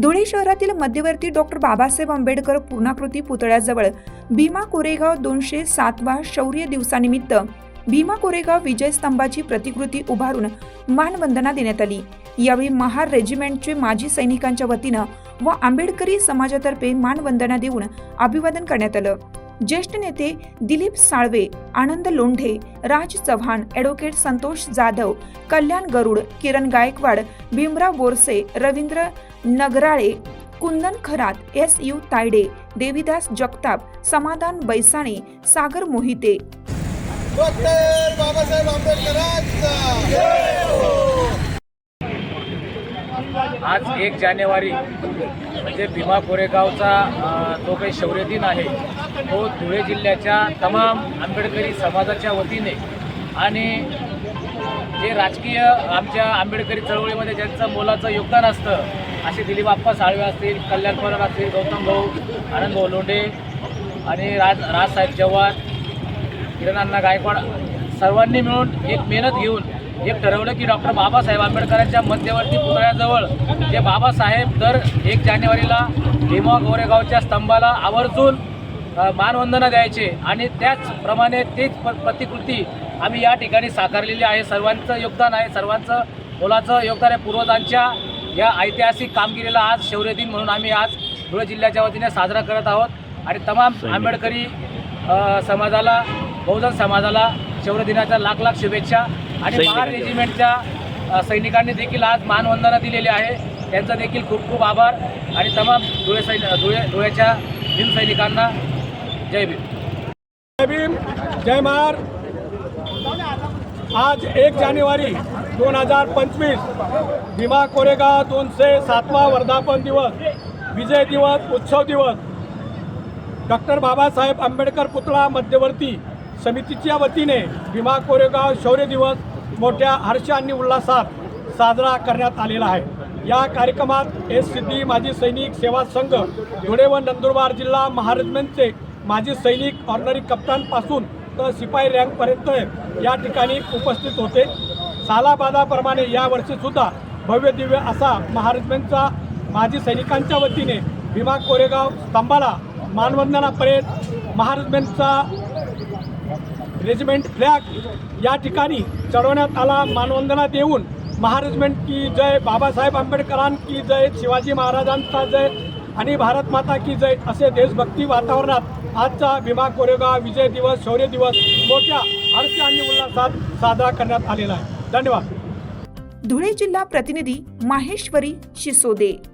धुळे शहरातील मध्यवर्ती डॉक्टर बाबासाहेब आंबेडकर पूर्णाकृती पुतळ्याजवळ भीमा कोरेगाव दोनशे सातवा शौर्य दिवसानिमित्त भीमा कोरेगाव विजय स्तंभाची प्रतिकृती उभारून मानवंदना देण्यात आली. यावेळी महार रेजिमेंटचे माजी सैनिकांच्या वतीनं व आंबेडकरी समाजातर्फे मानवंदना देऊन अभिवादन करण्यात आलं. ज्येष्ठ नेते Dilip Salve Anand Londhe Raj Chavan advocate Santosh Jadhav Kalyan Garud Kiran Gaikwad Bhimrao Borse Ravindra Nagrale Kundan Kharat S U Tayde Devidas Jagtap Samadhan Baisane Sagar Mohite. Babasaheb आंबेडकरांचा. आज एक जानेवारी म्हणजे भीमा कोरेगावचा जो काही शौर्यदिन आहे तो धुळे जिल्ह्याच्या तमाम आंबेडकरी समाजाच्या वतीने आणि जे राजकीय आमच्या आंबेडकरी चळवळीमध्ये ज्यांचं मोलाचं योगदान असतं असे दिलीप आप्पा साळवे असतील कल्याण परब असतील गौतम भाऊ आनंद भाऊ लोंढे आणि राज राजसाहेब चव्हाण किरणांना गायकवाड सर्वांनी मिळून एक मेहनत घेऊन एक ठरवलं की डॉक्टर बाबासाहेब आंबेडकरांच्या मध्यवर्ती पुतळ्याजवळ जे बाबासाहेब दर एक जानेवारीला भीमा गोरेगावच्या स्तंभाला आवर्जून मानवंदना द्यायचे आणि त्याचप्रमाणे तीच प- प्रतिकृती आम्ही या ठिकाणी साकारलेली आहे. सर्वांचं योगदान आहे. सर्वांचं मोलाचं योगदान आहे. पूर्वजांच्या या ऐतिहासिक कामगिरीला आज शौर्य दिन म्हणून आम्ही आज धुळे जिल्ह्याच्या वतीने साजरा करत आहोत. आणि तमाम आंबेडकरी समाजाला बहुजन समाजाला शौर्य दिनाच्या लाख लाख शुभेच्छा. आणि महार रेजिमेंटच्या सैनिकांनी देखील आज मानवंदना दिलेली आहे. त्यांचा देखील खूप खूप आभार. आणि तमाम धुळे सैन धुळे धुळ्याच्या भीम सैनिकांना जय भीम. जय भीम जय महार आज एक जानेवारी दोन हजार पंचवीस भीमा कोरेगाव दोनशे सातवा वर्धापन दिवस विजय दिवस उत्सव दिवस. डॉक्टर बाबासाहेब आंबेडकर पुतळा मध्यवर्ती समितीच्या वतीने भीमा कोरेगाव शौर्य दिवस मोठ्या हर्ष आणि उल्हासात साजरा करण्यात आलेला आहे. या कार्यक्रमात एस सिद्धी माजी सैनिक सेवा संघ धुळे व नंदुरबार जिल्हा महाराजमेंटचे माजी सैनिक ऑर्डनरी कप्तानपासून तर शिपाई रँकपर्यंत या ठिकाणी उपस्थित होते. सालाबादाप्रमाणे यावर्षीसुद्धा भव्य दिव्य असा महाराजमेंटचा माजी सैनिकांच्या वतीने भीमा कोरेगाव स्तंभाला मानवंदना परेड महाराजमेंटचा रेजिमेंट फ्लॅग या ठिकाणी चढवण्यात आला. मानवंदना देऊन महारेजिमेंट की जय. बाबासाहेब आंबेडकरां की जय. शिवाजी महाराजांचा जय आणि भारत माता की जय असे देशभक्ती वातावरणात आजचा भीमा कोरेगाव विजय दिवस शौर्य दिवस मोठ्या हर्ष आणि उल्हासात साजरा करण्यात आलेला आहे. धन्यवाद. धुळे जिल्हा प्रतिनिधी माहेश्वरी शिसोदे.